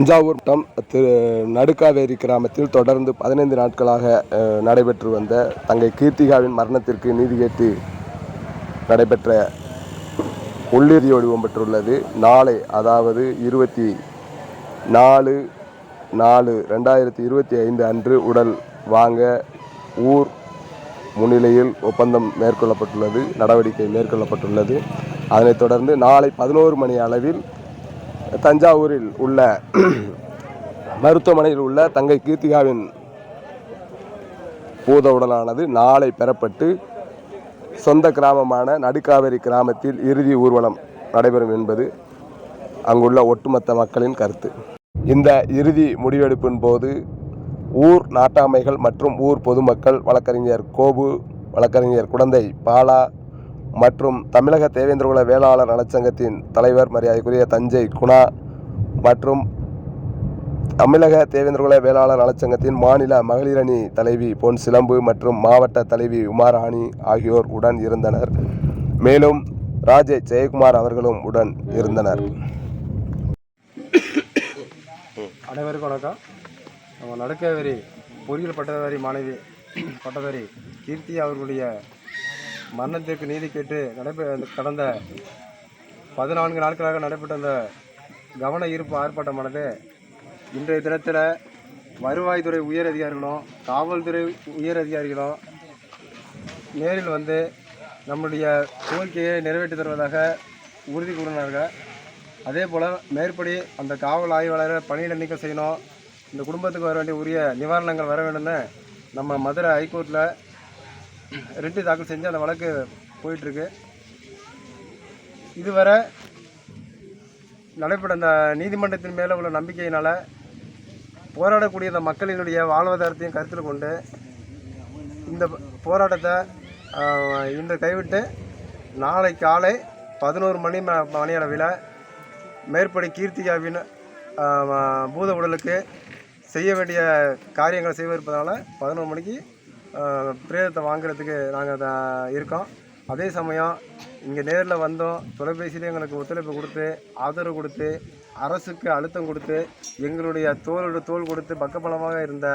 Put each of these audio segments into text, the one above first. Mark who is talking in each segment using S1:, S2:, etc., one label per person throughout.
S1: தஞ்சாவூர் மாவட்டம் திரு நடுக்காவேரி கிராமத்தில் தொடர்ந்து பதினைந்து நாட்களாக நடைபெற்று வந்த தங்கை கீர்த்திகாவின் மரணத்திற்கு நீதி கேட்டு நடைபெற்ற உள்ளிறுதி வடிவம் பெற்றுள்ளது. நாளை அதாவது இருபத்தி நாலு நாலு ரெண்டாயிரத்தி இருபத்தி ஐந்து அன்று உடல் வாங்க ஊர் முன்னிலையில் ஒப்பந்தம் மேற்கொள்ளப்பட்டுள்ளது நடவடிக்கை மேற்கொள்ளப்பட்டுள்ளது. அதனைத் தொடர்ந்து நாளை பதினோரு மணி அளவில் தஞ்சாவூரில் உள்ள மருத்துவமனையில் உள்ள தங்கை கீர்த்திகாவின் பூத உடலானது நாளை பெறப்பட்டு சொந்த கிராமமான நடுக்காவேரி கிராமத்தில் இறுதி ஊர்வலம் நடைபெறும் என்பது அங்குள்ள ஒட்டுமொத்த மக்களின் கருத்து. இந்த இறுதி முடிவெடுப்பின் போது ஊர் நாட்டாமைகள் மற்றும் ஊர் பொதுமக்கள் வழக்கறிஞர் கோபு வழக்கறிஞர் குழந்தை பாலா மற்றும் தமிழக தேவேந்திரகுல வேளாளர் நலச்சங்கத்தின் தலைவர் மரியாதைக்குரிய தஞ்சை குணா மற்றும் தமிழக தேவேந்திரகுல வேளாளர் நலச்சங்கத்தின் மாநில மகளிரணி தலைவி பொன் சிலம்பு மற்றும் மாவட்ட தலைவி உமாராணி ஆகியோர் உடன் இருந்தனர். மேலும் ராஜே ஜெயக்குமார் அவர்களும் உடன் இருந்தனர்.
S2: அனைவருக்கும் வணக்கம். நம்ம நடுக்கவேரி பொறியியல் பட்டதாரி மாணவி பட்டதாரி கீர்த்தி அவர்களுடைய மரணத்திற்கு நீதி கேட்டு நடைபெ கடந்த பதினான்கு நாட்களாக நடைபெற்ற அந்த கவன ஈர்ப்பு ஆர்ப்பாட்டமானது இன்றைய தினத்தில் வருவாய்த்துறை உயர் அதிகாரிகளும் காவல்துறை உயர் அதிகாரிகளும் நேரில் வந்து நம்முடைய கோரிக்கையை நிறைவேற்றி தருவதாக உறுதி கூறினார்கள். அதே போல் மேற்படி அந்த காவல் ஆய்வாளரை பணியிட நீக்கம் செய்யணும் இந்த குடும்பத்துக்கு வர வேண்டிய உரிய நிவாரணங்கள் வர வேண்டும்னு நம்ம மதுரை ஹைகோர்ட்டில் ரிட்டு தாக்கல் செஞ்சு அந்த வழக்கு போயிட்டுருக்கு. இதுவரை நடைபெற அந்த நீதிமன்றத்தின் மேலே உள்ள நம்பிக்கையினால் போராடக்கூடிய அந்த மக்களினுடைய வாழ்வாதாரத்தையும் கருத்தில் கொண்டு இந்த போராட்டத்தை இன்று கைவிட்டு நாளை காலை பதினோரு மணி ம- மணி மேற்படி கீர்த்திகாவின் பூத உடலுக்கு செய்ய வேண்டிய காரியங்களை செய்வதற்பதனால பதினோரு மணிக்கு பிரேதத்தை வாங்குறதுக்கு நாங்கள் இருக்கோம். அதே சமயம் இங்கே நேரில் வந்தோம். தொலைபேசியிலே எங்களுக்கு ஒத்துழைப்பு கொடுத்து ஆதரவு கொடுத்து அரசுக்கு அழுத்தம் கொடுத்து எங்களுடைய தோளோடு தோள் கொடுத்து பக்கபலமாக இருந்த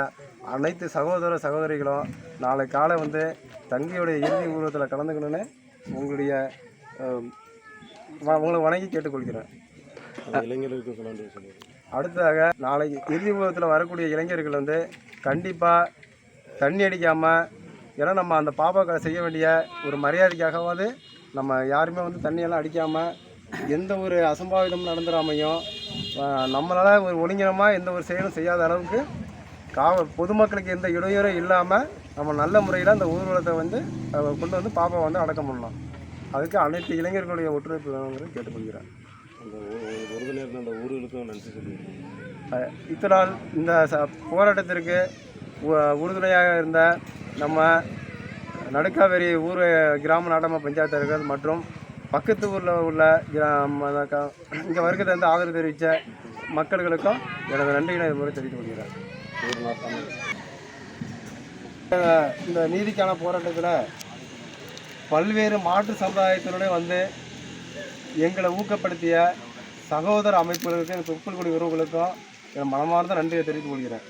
S2: அனைத்து சகோதர சகோதரிகளும் நாளை காலை வந்து தங்கையுடைய இறுதி ஊர்வலத்தில் கலந்துக்கணும்னு உங்களுடைய உங்களை வணங்கி கேட்டுக்கொள்கிறேன்.
S3: இளைஞர்களுக்கு
S2: அடுத்ததாக நாளைக்கு இறுதி ஊர்வலத்தில் வரக்கூடிய இளைஞர்கள் வந்து கண்டிப்பாக தண்ணி அடிக்காமல் ஏன்னா நம்ம அந்த பாப்பாக்கு செய்ய வேண்டிய ஒரு மரியாதைக்காகவாது நம்ம யாருமே வந்து தண்ணியெல்லாம் அடிக்காமல் எந்த ஒரு அசம்பாவிதமும் நடந்துடாமையும் நம்மளால் ஒரு ஒழுங்கினமாக எந்த ஒரு செயலும் செய்யாத அளவுக்கு காவல் பொதுமக்களுக்கு எந்த இடையூறும் இல்லாமல் நம்ம நல்ல முறையில் அந்த ஊர்வலத்தை வந்து கொண்டு வந்து பாப்பா வந்து அடக்கம் பண்ணலாம். அதுக்கு அனைத்து இளைஞர்களுடைய ஒத்துழைப்பு வேணுங்கிறது கேட்டுக்கொள்கிறேன்.
S3: உறுதுணையாக அந்த ஊர்களுக்கும் நன்றி
S2: இத்தனால் இந்த போராட்டத்திற்கு உறுதுணையாக இருந்த நம்ம நடுக்காவேரி ஊர் கிராம நாடாம பஞ்சாயத்தர்கள் மற்றும் பக்கத்து ஊரில் உள்ள கிராம இங்கே வருகை தந்து ஆதரவு தெரிவித்த மக்களுக்கும் எனது நன்றியினை இது முறை தெரிவித்துக் கொள்கிறேன். இந்த நீதிக்கான போராட்டத்தில் பல்வேறு மாற்று சமுதாயத்தினுடைய வந்து எங்களை ஊக்கப்படுத்திய சகோதர அமைப்புகளுக்கும் தொப்புள் உறவுகளுக்கும் என் மனமார்ந்த நன்றியை தெரிவித்துக் கொள்கிறேன்.